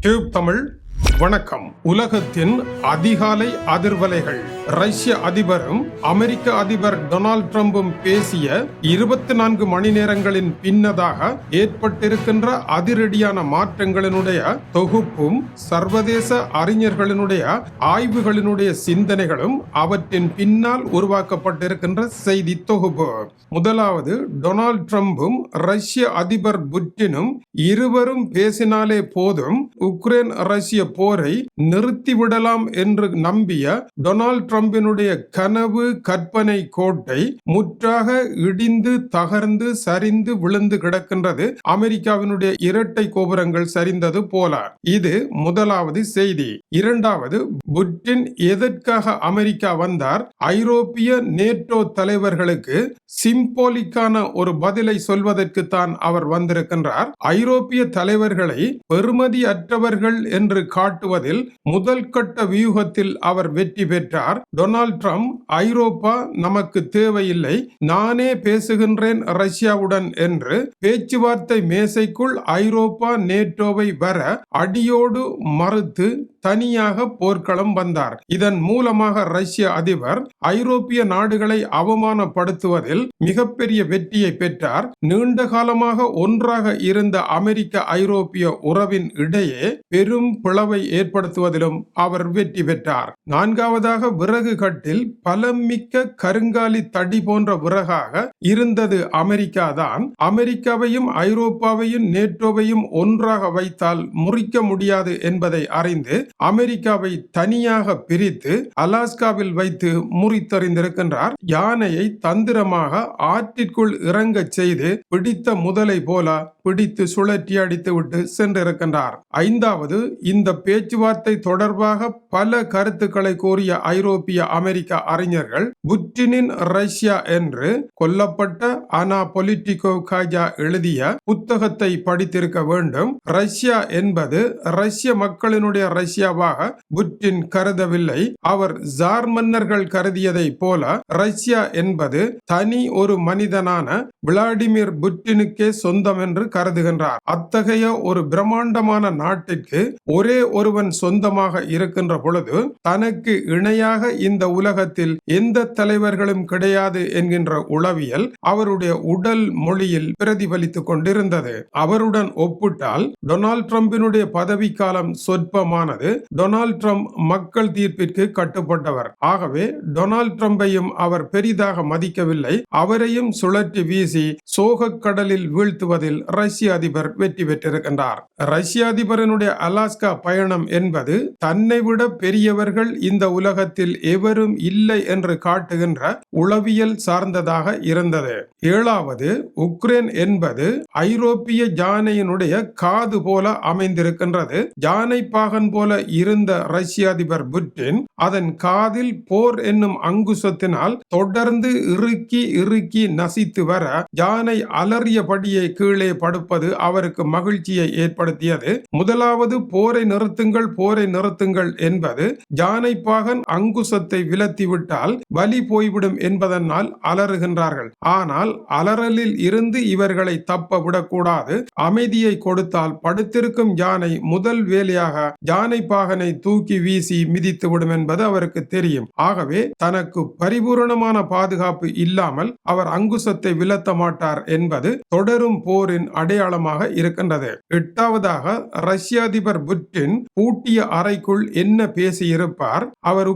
Tube Tamil வணக்கம். உலகத்தின் அதிகாலை அதிர்வலைகள். ரஷ்ய அதிபரும் அமெரிக்க அதிபர் டொனால்ட் ட்ரம்ப்பும் பேசிய இருபத்தி நான்கு மணி நேரங்களின் பின்னதாக ஏற்பட்டிருக்கின்ற அதிரடியான மாற்றங்களினுடைய தொகுப்பும் சர்வதேச அறிஞர்களினுடைய ஆய்வுகளினுடைய சிந்தனைகளும் அவற்றின் பின்னால் உருவாக்கப்பட்டிருக்கின்ற செய்தி தொகுப்பு. முதலாவது டொனால்ட் ட்ரம்ப்பும் ரஷ்ய அதிபர் புட்டினும் இருவரும் பேசினாலே போதும் உக்ரைன் ரஷ்ய போரை நிறுத்திவிடலாம் என்று நம்பிய டொனால்ட் ட்ரம்ப் ட்ரம்பினுடைய கனவு கற்பனை கோட்டை முற்றாக இடிந்து தகர்ந்து சரிந்து விழுந்து கிடக்கின்றது. அமெரிக்காவினுடைய இரட்டை கோபுரங்கள் சரிந்தது போல. இது முதலாவது செய்தி. இரண்டாவது புட்டின் எதற்காக அமெரிக்கா வந்தார்? ஐரோப்பிய நேட்டோ தலைவர்களுக்கு சிம்போலிக்கான ஒரு பதிலை சொல்வதற்கு தான் அவர் வந்திருக்கின்றார். ஐரோப்பிய தலைவர்களை பெறுமதி அற்றவர்கள் என்று காட்டுவதில் முதல் கட்ட வியூகத்தில் அவர் வெற்றி பெற்றார். டொனால்ட் ட்ரம்ப் ஐரோப்பா நமக்கு தேவையில்லை நானே பேசுகின்றேன் ரஷ்யாவுடன் என்று பேச்சுவார்த்தை மேசைக்குள் ஐரோப்பா நேட்டோவை வர அடியோடு மறுத்து தனியாக போர்க்களம் வந்தார். இதன் மூலமாக ரஷ்ய அதிபர் ஐரோப்பிய நாடுகளை அவமானப்படுத்துவதில் மிகப்பெரிய வெற்றியை பெற்றார். நீண்ட காலமாக ஒன்றாக இருந்த அமெரிக்க ஐரோப்பிய உறவின் இடையே பெரும் பிளவை ஏற்படுத்துவதிலும் அவர் வெற்றி பெற்றார். நான்காவதாக விறகு கட்டில் பலமிக்க கருங்காலி தடி போன்ற விறகாக இருந்தது அமெரிக்கா தான். அமெரிக்காவையும் ஐரோப்பாவையும் நேட்டோவையும் ஒன்றாக வைத்தால் முறிக்க முடியாது என்பதை அறிந்து அமெரிக்காவை தனியாக பிரித்து அலாஸ்காவில் வைத்து முறித்தறிந்திருக்கின்றார். யானையை தந்திரமாக ஆற்றிற்குள் இறங்கச் செய்து பிடித்த முதலை போல பிடித்து சுழற்றி அடித்து விட்டு சென்றிருக்கின்றார். ஐந்தாவது இந்த பேச்சுவார்த்தை தொடர்பாக பல கருத்துக்களை கூறிய ஐரோப்பிய அமெரிக்க அறிஞர்கள் புட்டினின் ரஷ்யா என்று கொல்லப்பட்ட அனா பொலிட்டிகோ காஜா எழுதிய புத்தகத்தை படித்திருக்க வேண்டும். ரஷ்யா என்பது ரஷ்ய மக்களினுடைய ரஷ்யாவாக புட்டின் கருதவில்லை. அவர் ஜார் மன்னர்கள் கருதியதை போல ரஷ்யா என்பது தனி ஒரு மனிதனான விளாடிமிர் புட்டினுக்கே சொந்தம் என்று கருதுகின்றார். அத்தகைய ஒரு பிரம்மாண்டமான நாட்டிற்கு ஒரே ஒருவன் சொந்தமாக இருக்கின்ற பொழுது தனக்கு இணையாக இந்த உலகத்தில் எந்த தலைவர்களும் கிடையாது என்கின்ற உளவியல் அவருடைய உடல் மொழியில் பிரதிபலித்துக் கொண்டிருந்தது. அவருடன் ஒப்பிட்டால் டொனால்ட் ட்ரம்பினுடைய பதவிக்காலம் சொற்பமானது. டொனால்ட் ட்ரம்ப் மக்கள் தீர்ப்பிற்கு கட்டுப்பட்டவர். ஆகவே டொனால்ட் ட்ரம்பையும் அவர் பெரிதாக மதிக்கவில்லை. அவரையும் சுழற்றி வீசி சோக கடலில் வீழ்த்துவதில் ரஷ்ய அதிபர் வெற்றி பெற்றிருக்கின்றார். ரஷ்ய அதிபரனுடைய அலாஸ்கா பயணம் என்பது தன்னை விட பெரியவர்கள் இந்த உலகத்தில் எவரும் இல்லை என்று காட்டுகின்ற உளவியல் சார்ந்ததாக இருந்தது. ஏழாவது உக்ரைன் என்பது ஐரோப்பிய ஜானையினுடைய காது போல அமைந்திருக்கின்றது. ஜானை பாகன் போல இருந்த ரஷ்ய அதிபர் புட்டின் அதன் காதில் போர் என்னும் அங்குசத்தினால் தொடர்ந்து இறுக்கி இறுக்கி நசித்து வர ஜானை அலறியபடியே கீழே படுப்பது அவருக்கு மகிழ்ச்சியை ஏற்படுத்தியது. முதலாவது போரை நிறுத்துங்கள் போரை நிறுத்துங்கள் என்பது ஜானை பாகன் அங்குசத்தை விலத்திவிட்டால் பலி போய்விடும் என்பதனால் அலறுகின்றார்கள். ஆனால் அலறலில் இருந்து இவர்களை தப்ப விடக்கூடாது. அமைதியை கொடுத்தால் படுத்திருக்கும் யானை முதல் வேலையாக யானை பாகனை தூக்கி வீசி மிதித்துவிடும் என்பது அவருக்கு தெரியும். ஆகவே தனக்கு பரிபூரணமான பாதுகாப்பு இல்லாமல் அவர் அங்குசத்தை விலத்த மாட்டார் என்பது தொடரும் போரின் அடையாளமாக இருக்கின்றது. எட்டாவதாக ரஷ்ய அதிபர் புட்டின் பூட்டிய அறைக்குள் என்ன பேசியிருப்பார்? அவர்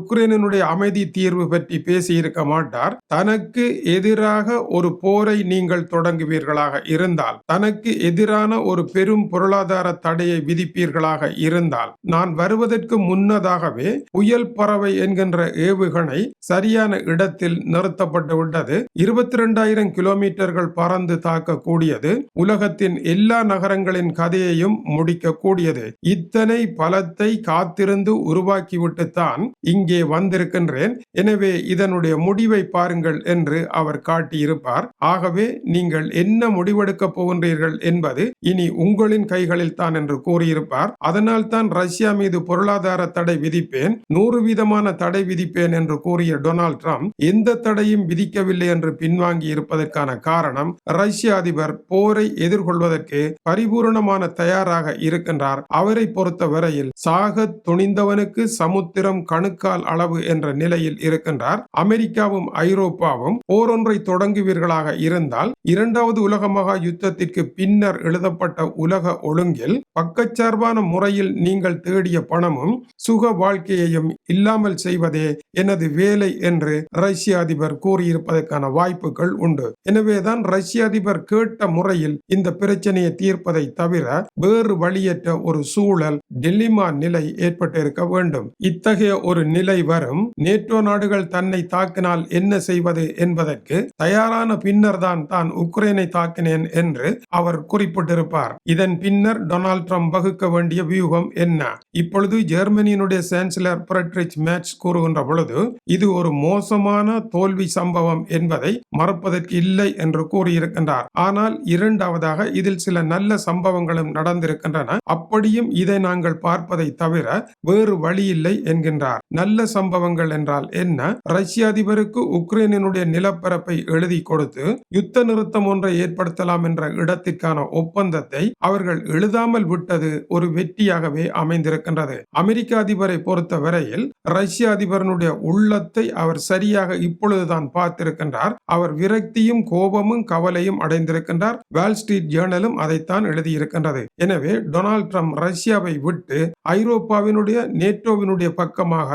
உக்ரைனுடைய அமைதி தீர்வு பற்றி பேசியிருக்க மாட்டார். தனக்கு எதிராக ஒரு போரை நீங்கள் தொடங்குவீர்களாக இருந்தால் தனக்கு எதிரான ஒரு பெரும் பொருளாதார தடையை விதிப்பீர்களாக இருந்தால் நான் வருவதற்கு முன்னதாகவே புயல் பறவை என்கின்ற ஏவுகணை சரியான இடத்தில் நிறுத்தப்பட்டு விட்டது. இருபத்தி இரண்டாயிரம் கிலோமீட்டர்கள் பறந்து தாக்கக்கூடியது. உலகத்தின் எல்லா நகரங்களின் கதையையும் முடிக்கக்கூடியது. இத்தனை பலத்தை காத்திருந்து உருவாக்கிவிட்டுத்தான் இங்கே வந்து வந்திருக்கின்றேன். எனவே இதனுடைய முடிவை பாருங்கள் என்று அவர் காட்டியிருப்பார். ஆகவே நீங்கள் என்ன முடிவெடுக்கப் போகின்றீர்கள் என்பது இனி உங்களின் கைகளில் தான் என்று கூறியிருப்பார். அதனால் தான் ரஷ்யா மீது பொருளாதார தடை விதிப்பேன். நூறு வீதமான தடை விதிப்பேன் என்று கூறிய டொனால்ட் ட்ரம்ப் எந்த தடையும் விதிக்கவில்லை என்று பின்வாங்கி இருப்பதற்கான காரணம் ரஷ்ய அதிபர் போரை எதிர்கொள்வதற்கு பரிபூரணமான தயாராக இருக்கின்றார். அவரை பொறுத்த வரையில் சாக துணிந்தவனுக்கு சமுத்திரம் கணுக்கால் அளவு என்ற நிலையில் இருக்கின்றார். அமெரிக்காவும் ஐரோப்பாவும் போரொன்றை தொடங்குவீர்களாக இருந்தால் இரண்டாவது உலக மகா யுத்தத்திற்கு பின்னர் எழுதப்பட்ட உலக ஒழுங்கில் பக்கச்சார்பான முறையில் நீங்கள் தேடிய பணமும் சுக வாழ்க்கையையும் இல்லாமல் செய்வதே எனது வேலை என்று ரஷ்ய அதிபர் கூறியிருப்பதற்கான வாய்ப்புகள் உண்டு. எனவேதான் ரஷ்ய அதிபர் கேட்ட முறையில் இந்த பிரச்சனையை தீர்ப்பதை தவிர வேறு வழியற்ற ஒரு சூழல் டெல்லிமா நிலை ஏற்பட்டிருக்க வேண்டும். இத்தகைய ஒரு நிலை வரும் நேட்டோ நாடுகள் தன்னை தாக்கினால் என்ன செய்வது என்பதற்கு தயாரான பின்னர் தான் தான் உக்ரைனை தாக்கினேன் என்று அவர் குறிப்பிட்டிருப்பார். இதன் பின்னர் டொனால்ட் ட்ரம்ப் வகுக்க வேண்டிய வியூகம் என்ன? இப்பொழுது ஜெர்மனியினுடைய சான்சலர் பிரட்ரிச் மேட்ச் கூறுகின்ற பொழுது இது ஒரு மோசமான தோல்வி சம்பவம் என்பதை மறுப்பதற்கு இல்லை என்று கூறியிருக்கின்றார். ஆனால் இரண்டாவதாக இதில் சில நல்ல சம்பவங்களும் நடந்திருக்கின்றன. அப்படியும் இதை நாங்கள் பார்ப்பதை தவிர வேறு வழி இல்லை என்கின்றார். நல்ல சம்பவம் சம்பவங்கள் என்றால் என்ன? ரஷ்ய அதிபருக்கு உக்ரைனினுடைய நிலப்பரப்பை எழுதி கொடுத்து யுத்த நிறுத்தம் ஒன்றை ஏற்படுத்தலாம் என்ற இடத்திற்கான ஒப்பந்தத்தை அவர்கள் எழுதாமல் விட்டது ஒரு வெற்றியாகவே அமைந்திருக்கின்றது. அமெரிக்க அதிபரை பொறுத்த வரையில் ரஷ்ய அதிபரனுடைய உள்ளத்தை அவர் சரியாக இப்பொழுதுதான் பார்த்திருக்கின்றார். அவர் விரக்தியும் கோபமும் கவலையும் அடைந்திருக்கின்றார். வால் ஸ்ட்ரீட் ஜேர்னலும் அதைத்தான் எழுதியிருக்கின்றது. எனவே டொனால்ட் ட்ரம்ப் ரஷ்யாவை விட்டு ஐரோப்பாவினுடைய நேட்டோவினுடைய பக்கமாக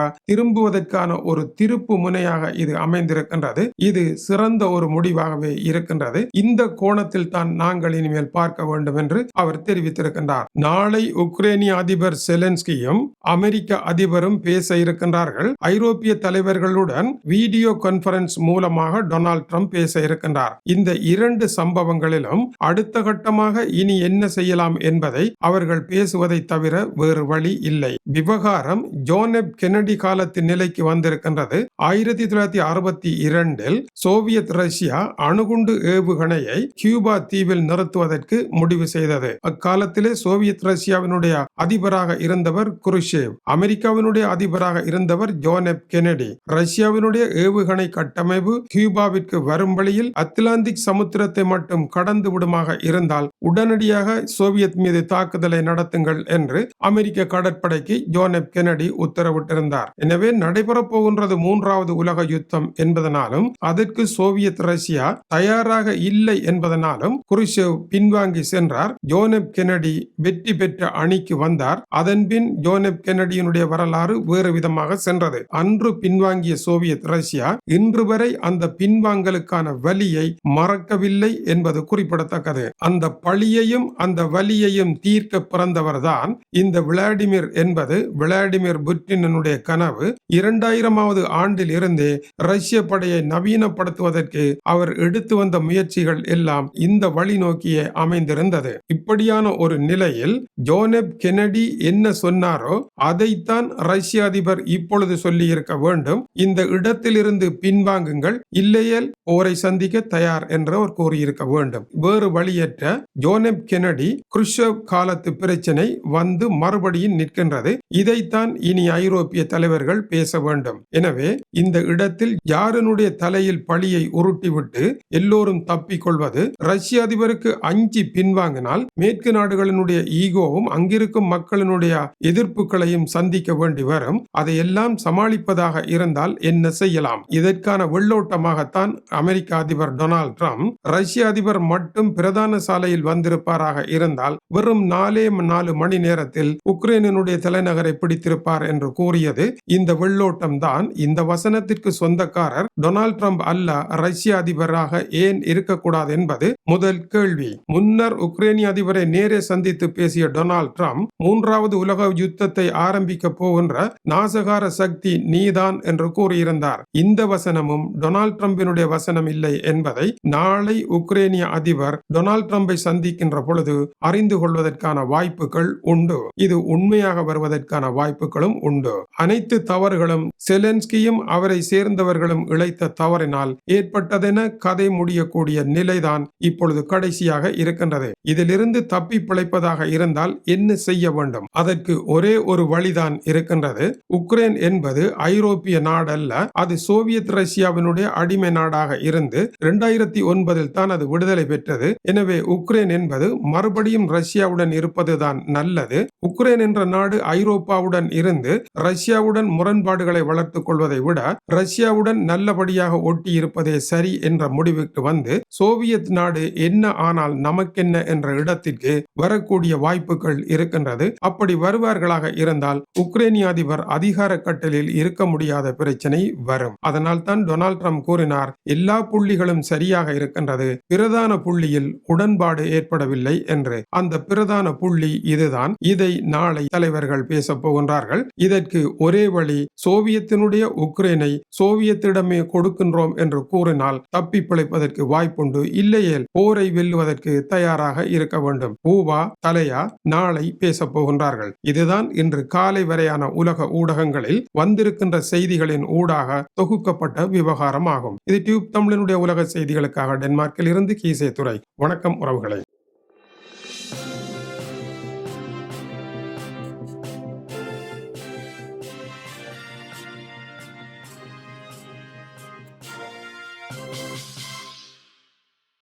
திரும்புவதற்கான ஒரு திருப்பு முனையாக இது அமைந்திருக்கின்றது. இது சிறந்த ஒரு முடிவாகவே இருக்கின்றது. இந்த கோணத்தில் தான் நாங்கள் இனிமேல் பார்க்க வேண்டும் என்று அவர் தெரிவித்திருக்கின்றார். நாளை உக்ரைனிய அதிபர் செலன்ஸ்கியும் அமெரிக்க அதிபரும் பேச இருக்கின்றார்கள். ஐரோப்பிய தலைவர்களுடன் வீடியோ கான்பரன்ஸ் மூலமாக டொனால்ட் ட்ரம்ப் பேச இருக்கின்றார். இந்த இரண்டு சம்பவங்களிலும் அடுத்த கட்டமாக இனி என்ன செய்யலாம் என்பதை அவர்கள் பேசுவதை தவிர வேறு வழி இல்லை. விவகாரம் ஜோனெப் கெனடி காலத்தின் நிலைக்கு வந்திருக்கின்றது. ஆயிரத்தி தொள்ளாயிரத்தி அறுபத்தி இரண்டில் சோவியத் ரஷ்யா அணுகுண்டு ஏவுகணையை கியூபா தீவில் நிறுத்துவதற்கு முடிவு செய்தது. அக்காலத்திலே சோவியத் ரஷ்யாவினுடைய அதிபராக இருந்தவர் குருஷேவ் அமெரிக்காவினுடைய அதிபராக இருந்தவர் ஜோனெப் கெனடி ரஷ்யாவினுடைய ஏவுகணை கட்டமைப்பு கியூபாவிற்கு வரும் வழியில் அத்லாந்திக் சமுத்திரத்தை மட்டும் கடந்து விடுமாக இருந்தால் உடனடியாக சோவியத் மீது தாக்குதலை நடத்துங்கள் என்று அமெரிக்க கடற்படைக்கு ஜோனெப் கெனடி உத்தரவிட்டிருந்தார். எனவே நடைபெறப் போகின்றது மூன்றாவது உலக யுத்தம் என்பதனாலும் அதற்கு சோவியத் ரஷ்யா தயாராக இல்லை என்பதனாலும் குருஷேவ் பின்வாங்கி சென்றார். ஜோனெப் கெனடி வெற்றி பெற்ற அணிக்கு வந்தார். அதன்பின் ஜோனெப் கெனடியினுடைய வரலாறு வேறு விதமாக சென்றது. அன்று பின்வாங்கிய சோவியத் ரஷ்யா இன்று வரை அந்த பின்வாங்கலுக்கான வலியை மறக்கவில்லை என்பது குறிப்பிடத்தக்கது. அந்த பழியையும் அந்த வலியையும் தீர்க்க பிறந்தவர்தான் இந்த விளாடிமிர் என்பது விளாடிமிர் புட்டினனுடைய கனவு இரண்டாயிரமாவது ஆண்டில் இருந்தே ரஷ்ய படையை நவீனப்படுத்துவதற்கு அவர் எடுத்து வந்த முயற்சிகள் எல்லாம் இந்த வழி நோக்கியே அமைந்திருந்தது. இப்படியான ஒரு நிலையில் ஜோனப் கெனடி என்ன சொன்னாரோ அதைத்தான் ரஷ்ய அதிபர் இப்பொழுது சொல்லி இருக்க வேண்டும். இந்த இடத்திலிருந்து பின்வாங்குங்கள் இல்லையேல் போரை சந்திக்க தயார் என்றவர் கூறியிருக்க வேண்டும். வேறு வழியற்ற ஜோனப் கெனடி குருஷவ் காலத்து பிரச்சனை வந்து மறுபடியும் நிற்கின்றது. இதைத்தான் இனி ஐரோப்பிய தலைவர்கள் பேச வேண்டும். எனவே இந்த இடத்தில் யாருனுடைய தலையில் பழியை உருட்டிவிட்டு எல்லோரும் தப்பிக் கொள்வது ரஷ்ய அதிபருக்கு அஞ்சி பின்வாங்கினால் மேற்கு நாடுகளினுடைய ஈகோவும் அங்கிருக்கும் மக்களினுடைய எதிர்ப்புகளையும் சந்திக்க வேண்டி வரும். அதையெல்லாம் சமாளிப்பதாக இருந்தால் என்ன செய்யலாம்? இதற்கான வெள்ளோட்டமாகத்தான் அமெரிக்க அதிபர் டொனால்ட் ட்ரம்ப் ரஷ்ய அதிபர் மட்டும் பிரதான சாலையில் வந்திருப்பாராக இருந்தால் வெறும் நாலே நாலு மணி நேரத்தில் உக்ரைனுடைய தலைநகர் பிடித்திருப்பார் என்று கூறியது இந்த வெள்ளோட்டம் தான் இந்த வசனத்திற்கு சொந்தக்காரர் டொனால்ட் ட்ரம்ப் அல்ல ரஷ்ய அதிபராக ஏன் இருக்கக்கூடாது என்பது முதல் கேள்வி. முன்னர் உக்ரைனிய அதிபரை நேரே சந்தித்து பேசிய டொனால்ட் ட்ரம்ப் மூன்றாவது உலக யுத்தத்தை ஆரம்பிக்க போகின்ற நாசகார சக்தி நீதான் என்று கூறியிருந்தார். இந்த வசனமும் டொனால்ட் ட்ரம்பினுடைய வசனம் இல்லை என்பதை நாளை உக்ரைனிய அதிபர் டொனால்ட் ட்ரம்பை சந்திக்கின்ற பொழுது அறிந்து கொள்வதற்கான வாய்ப்புகள் உண்டு. இது உண்மையாக வருவதற்கு பிழைப்பதற்கான வாய்ப்புகளும் உண்டு. அனைத்து தவறுகளும் செலன்ஸ்கியும் அவரை சேர்ந்தவர்களும் இழைத்த தவறினால் ஏற்பட்டதென கதை முடியக்கூடிய நிலைதான் இப்பொழுது கடைசியாக இருக்கின்றது. இதிலிருந்து தப்பி பிழைப்பதாக இருந்தால் என்ன செய்ய வேண்டும்? அதற்கு ஒரே ஒரு வழிதான் இருக்கின்றது. உக்ரைன் என்பது ஐரோப்பிய நாடல்ல அது சோவியத் ரஷ்யாவினுடைய அடிமை நாடாக இருந்து இரண்டாயிரத்தி ஒன்பதில் தான் அது விடுதலை பெற்றது. எனவே உக்ரைன் என்பது மறுபடியும் ரஷ்யாவுடன் இருப்பதுதான் நல்லது. உக்ரைன் என்ற நாடு ஐரோப்பாவுடன் இருந்து ரஷ்யாவுடன் முரண்பாடுகளை வளர்த்துக் கொள்வதை விட ரஷ்யாவுடன் நல்லபடியாக ஒட்டி இருப்பதே சரி என்ற முடிவுக்கு வந்து சோவியத் நாடு என்ன ஆனால் நமக்கென்ன என்ற இடத்திற்கு வரக்கூடிய வாய்ப்புகள் இருக்கின்றது. அப்படி வருவார்களாக இருந்தால் உக்ரைனிய அதிபர் அதிகார கட்டலில் இருக்க முடியாத பிரச்சனை வரும். அதனால் தான் டொனால்ட் ட்ரம்ப் கூறினார் எல்லா புள்ளிகளும் சரியாக இருக்கின்றது பிரதான புள்ளியில் உடன்பாடு ஏற்படவில்லை என்று. அந்த பிரதான புள்ளி இதுதான். இதை நாளை தலைவர்கள் பேசப் போகின்றார்கள் இதற்கு ஒரே வழி சோவியத்தினுடைய உக்ரைனை சோவியத்திடமே கொடுக்கின்றோம் என்று கூறினால் தப்பி பிழைப்பதற்கு வாய்ப்புண்டு. இல்லையேல் போரை வெல்லுவதற்கு தயாராக இருக்க வேண்டும். பூவா தலையா நாளை பேசப் போகின்றார்கள் இதுதான் இன்று காலை வரையான உலக ஊடகங்களில் வந்திருக்கின்ற செய்திகளின் ஊடாக தொகுக்கப்பட்ட விவகாரம் ஆகும் இது டியூப் தமிழனுடைய உலக செய்திகளுக்காக டென்மார்க்கில் இருந்து கீசே துறை வணக்கம் உறவுகளை.